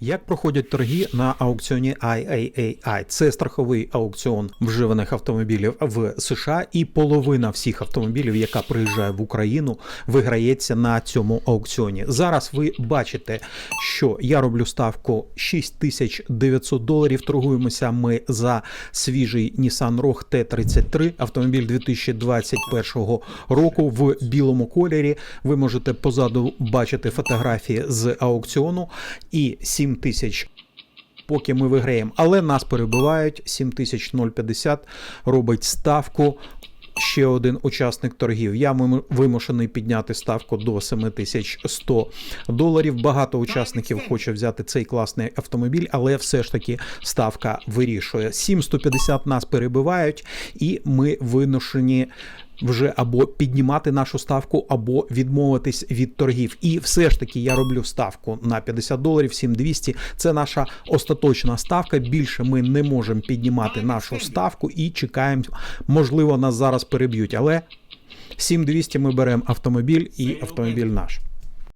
Як проходять торги на аукціоні IAAI? Це страховий аукціон вживаних автомобілів в США, і половина всіх автомобілів, яка приїжджає в Україну, виграється на цьому аукціоні. Зараз ви бачите, що я роблю ставку 6900 доларів. Торгуємося ми за свіжий Nissan Rogue T33, автомобіль 2021 року в білому кольорі. Ви можете позаду бачити фотографії з аукціону і 7 тисяч. Поки ми виграємо, але нас перебивають 7050 робить ставку. Ще один учасник торгів. Я вимушений підняти ставку до 7100 доларів. Багато учасників хоче взяти цей класний автомобіль, але все ж таки ставка вирішує. 7150 нас перебивають, і ми вимушені вже або піднімати нашу ставку, або відмовитись від торгів. І все ж таки я роблю ставку на 50 доларів, 7200. Це наша остаточна ставка. Більше ми не можемо піднімати нашу ставку і чекаємо. Можливо, нас зараз переб'ють, але 7200 ми беремо автомобіль і автомобіль наш.